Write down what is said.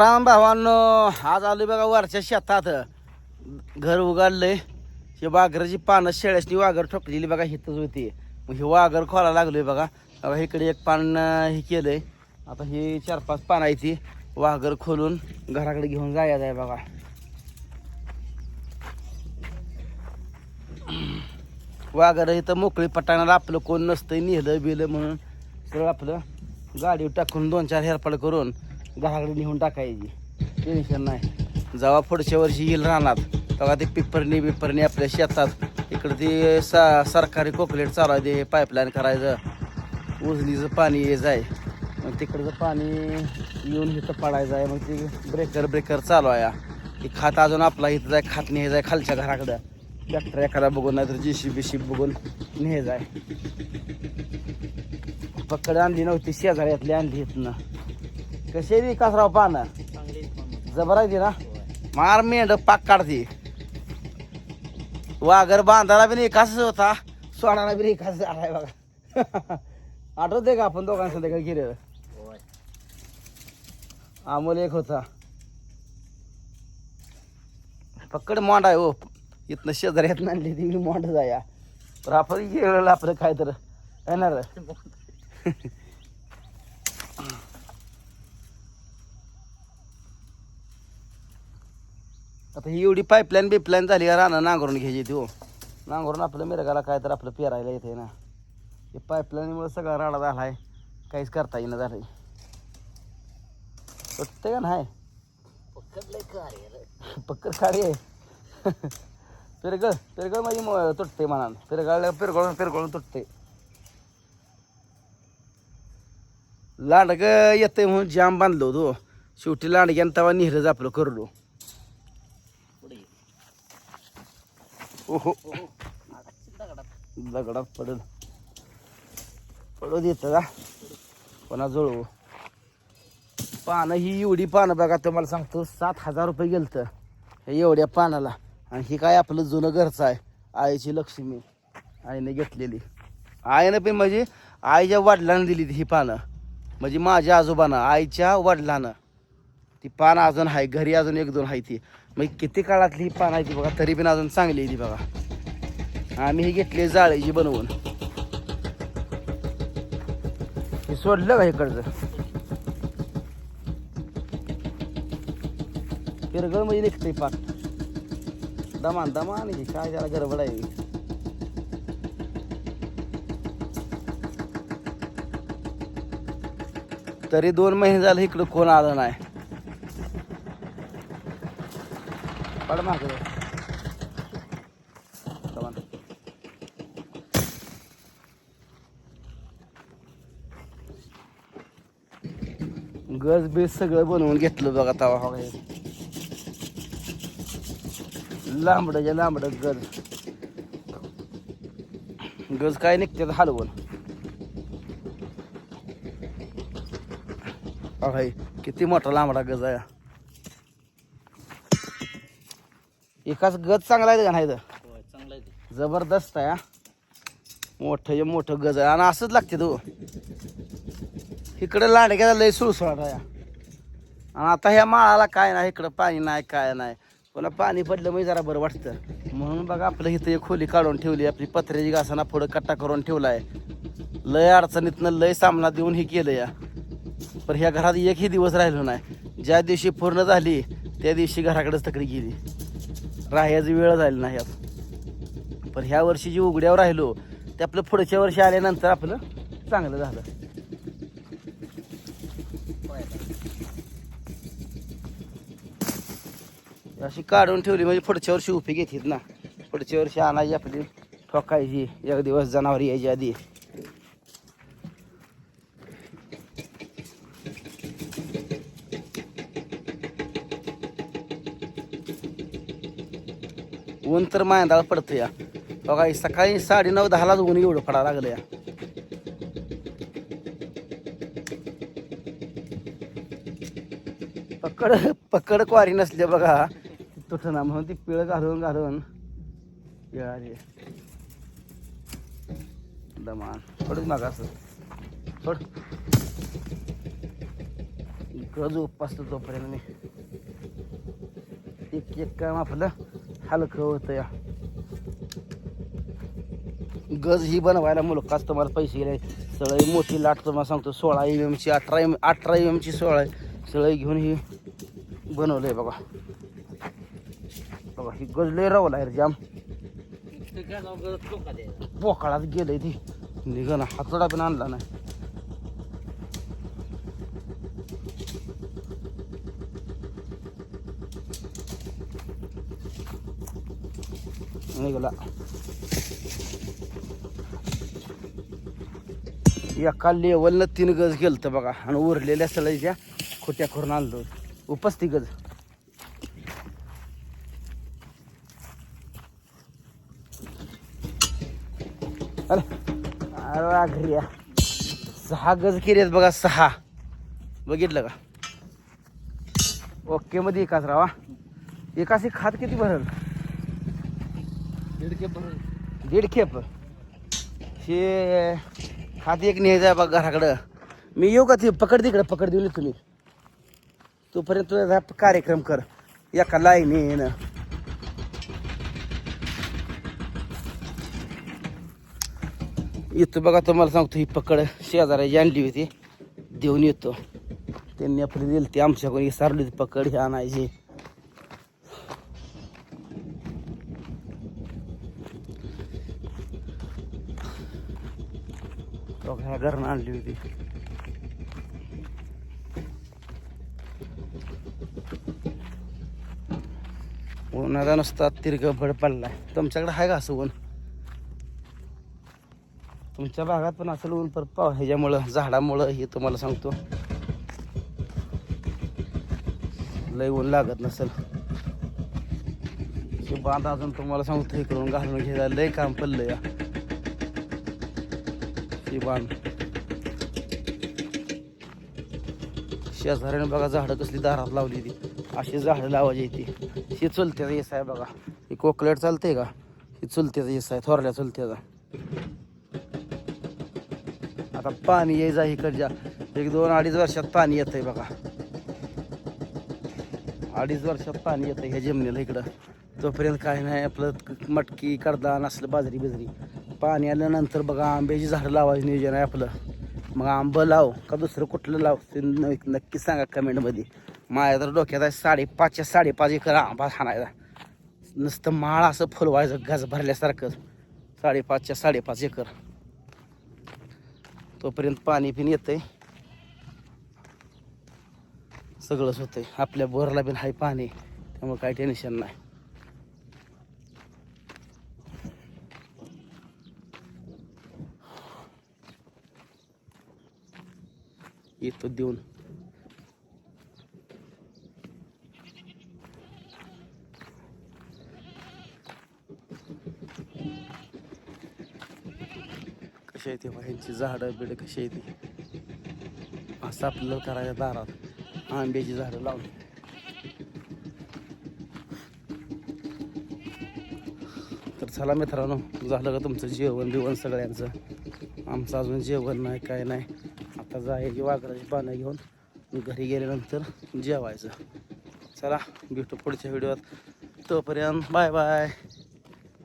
राम भावांनो आज आलो बघा वरच्या शेतात. घर उगाडलंय हे वाघराची पानं शेळ्याची वाघर ठोकलेली बघा हिथंच होती. मग हे वाघर खोला लागलोय बघा. बघा इकडे एक पान हे केलंय. आता हे चार पाच पानं आहे ती. वाघर खोलून घराकडे घेऊन जायचं आहे बघा. वाघर इथं मोकळी पटाणाला आपलं कोण नसतंय नेलं बिलं म्हणून. सगळं आपलं गाडीवर टाकून दोन चार हेरपाड करून घराकडे नेऊन टाकायची. टेन्शन नाही. जेव्हा पुढच्या वर्षी येईल राहणार तेव्हा ते पिपरणी बिपरणी आपल्या शेतात इकडं ते सा सरकारी कोकलेट चालू पाईपलाईन करायचं. उजनीचं पाणी ये जाय. मग तिकडचं पाणी येऊन इथं पडायचं आहे मग ते ब्रेकर ब्रेकर चालू आहे. ते खात अजून आपला इथं जाय खात नाही जाय खालच्या घराकडं. ट्रॅक्टर एखादा बघून नाहीतर जी सी बी सी बघून ने जाय. पकड आणली नव्हती शेजाऱ्यातली आणली इथनं. कशी विकासराव पानं. जबर आहे ती ना. मार मेंढ पाक काढते. वाघर बांधायला बी एकाच होता. सोडायला बी एकाच आलाय बघा. आठवते का आपण दोघांना संध्याकाळी गेलेलं? अमोल एक होता. पकड मोंड आहे हो. इथनं शेजाऱ्यात आणली ती मोंड जाया. तर आपण गेलेलं आपलं काय तर येणार आता ही एवढी पाईपलाईन बिपलाईन झाली का रानं नांगरून घ्यायची ती हो. नांगरून आपलं मिरगाला काय तर आपलं पेरायला येते ना. हे पाईपलाईनमुळे सगळा राडा झाला आहे काहीच करता येईना झालंय. पटते का नाही? पक्कड खाडी आहे. पेरगळ पेरगळ माझी तुटते मनान पेरगाळ पेरगळून पेरगळून तुटते लांडग येते म्हणून जाम बांधलो होतो शेवटी लांडग्यानं तवा निहरच आपलं करलो ओहो दगडात पडल. पडू देत का कोणा जुळवू. पानं ही एवढी पानं बघा तुम्हाला सांगतो सात हजार रुपये गेलतं हे एवढ्या पानाला. आणि हे काय आपलं जुनं घरचं आहे आईची लक्ष्मी. आईने घेतलेली. आईनं पण म्हणजे आईच्या वडिलांना दिली ही पानं. म्हणजे माझ्या आजोबानं आईच्या वडिलांना. ती पानं अजून आहे घरी अजून एक दोन आहे ती. मग किती काळातली ही पानं आहे ती बघा तरी पण अजून चांगली आहे ती बघा. आम्ही ही घेतली जाळीची बनवून. हे सोडलं का इकडचं? पिरगळ म्हणजे निघते पाक दमान दमान आहे काय त्याला गडबड आहे. तरी दोन महिने झाले इकडं कोण आलं नाही. पड माग. गज बीज सगळं बनवून घेतलं बघा तवा हो लांबडच्या लांबड गज. गज काय निघते हलवून. अहो, किती मोठा लांबडा गज आहे. एकाच गज चांगला आहे का नाही तर जबरदस्त आहे हा. मोठं जे मोठं गज आहे. आणि असंच लागते तो. इकडे लांडग्याला लय सुळसुळाट आहे. आणि आता ह्या माळाला काय नाही इकडं पाणी नाही काय नाही. पुन्हा पाणी पडलं म्हणजे जरा बरं वाटतं. म्हणून बघा आपलं इथं एक खोली काढून ठेवली आपली पत्र्याची घासाना पुढं कट्टा करून ठेवला आहे लय अडचणीतनं लय सामना देऊन हे केलं या पण ह्या घरात एकही दिवस राहिलो नाही. ज्या दिवशी पूर्ण झाली त्या दिवशी घराकडेच तकडी गेली. राहायची वेळ झाली नाही आज पण ह्या वर्षी जी उघड्यावर राहिलो ते आपलं पुढच्या वर्षी आल्यानंतर आपलं चांगलं झालं. अशी काढून ठेवली म्हणजे पुढच्या वर्षी उपी घेतात ना. पुढच्या वर्षी आणायची आपली ठोकायची एक दिवस जनावर यायची आधी. ऊन तर मांदाळ पडतं या. बघा सकाळी साडे नऊ दहालाच ऊन एवढं पडायला लागलं या. पकड पकड क्वारी नसले बघा. तुटना म्हणून ती पिळ घालून घालून. या दमान. पडूच मागा असं. सोड. गज उपासतो तोपर्यंत मी. एक एक काम आपलं. हलकं होतं या. गज ही बनवायला मुलकाच तुम्हाला पैसे गेले. सळई मोठी लाट तुम्हाला सांगतो सोळा एम एमची अठरा एम अठरा एम एमची सोळा सळई घेऊन ही बनवलंय बघा. बघा ही गज लय रवला आहे रे जाम. पोकाळात गेलंय ती. निघा हातोडा पण आणला नाही. निघाला. एका लेवलला तीन गज गेलतं बघा. आणि उरलेल्या सळईच्या खोट्या करून आणलो उपस्ती गज. अरे अरे आघरिया सहा गज केले बघा सहा. बघितलं का? ओके मध्ये एकाच रावा एकाशी खात किती भरल? दीड खेप दीड खेप हे हात एक न्यायचा आहे बघा घराकडं. मी येऊ का ते पकड तिकडं पकड दिली तुम्ही. तोपर्यंत तुझा कार्यक्रम कर. एका लाईनीनं येतो बघा तुम्हाला सांगतो ही पकड शेजाऱ्याची आणली होती. देऊन येतो. त्यांनी आपली दिली ती आमच्याकडे सारली होती पकड ही आणायची. तो घरनं आणली होती उन्हाळा नुसता तिरग भड पडलाय. तुमच्याकडे आहे का असं ऊन? तुमच्या भागात पण असेल ऊन पर पाव ह्याच्यामुळं झाडामुळं हे तुम्हाला सांगतो. लय ऊन लागत नसेल. हे बांध अजून तुम्हाला सांगतो इकडून घालून घ्यायला लय काम पडलं या ही बांध शेजाऱ्याने बघा झाडं कसली दारात लावली ती. अशी झाडं लावायची ती. ही चुलत्याचा येस आहे बघा. ही कोकलेट चालते का? ही चुलत्याचा येस आहे थोरल्या चुलत्याचा. आता पाणी यायचं इकडच्या. एक दोन अडीच वर्षात पाणी येतंय बघा. अडीच वर्षात पाणी येतं ह्या जमिनीला इकडं. तोपर्यंत काय नाही आपलं मटकी कडदान असलं बाजरी बिजरी पाणी आल्यानंतर बघा आंब्याची झाडं लावायचं नियोजन आहे आपलं. मग आंबं लाव का दुसरं कुठलं लाव ते न- नक्की सांगा कमेंटमध्ये. माझ्या तर डोक्यात आहे साडेपाचच्या साडेपाच एकर आंबा हाणायचा नुसतं माळ असं फुलवायचं गज भरल्यासारखं. साडेपाचच्या साडेपाच एकर. तोपर्यंत पाणी पिण येतंय. सगळंच होतंय. आपल्या बोरला बिन हाय पाणी. त्यामुळे काही टेन्शन नाही. येतो देऊन. कशी येते ते ह्यांची झाडं बिडं कशी येते असं आपल्याला करायच्या दारात. आंब्याची झाडं लावली. तर चला मित्रांनो झालं का तुमचं जेवण बिवण सगळ्यांचं? आमचं अजून जेवण नाही काय नाही. आता जायची वाघराची पानं घेऊन. घरी गेल्यानंतर जेवायचं. चला भेटू पुढच्या व्हिडिओत. तोपर्यंत बाय बाय.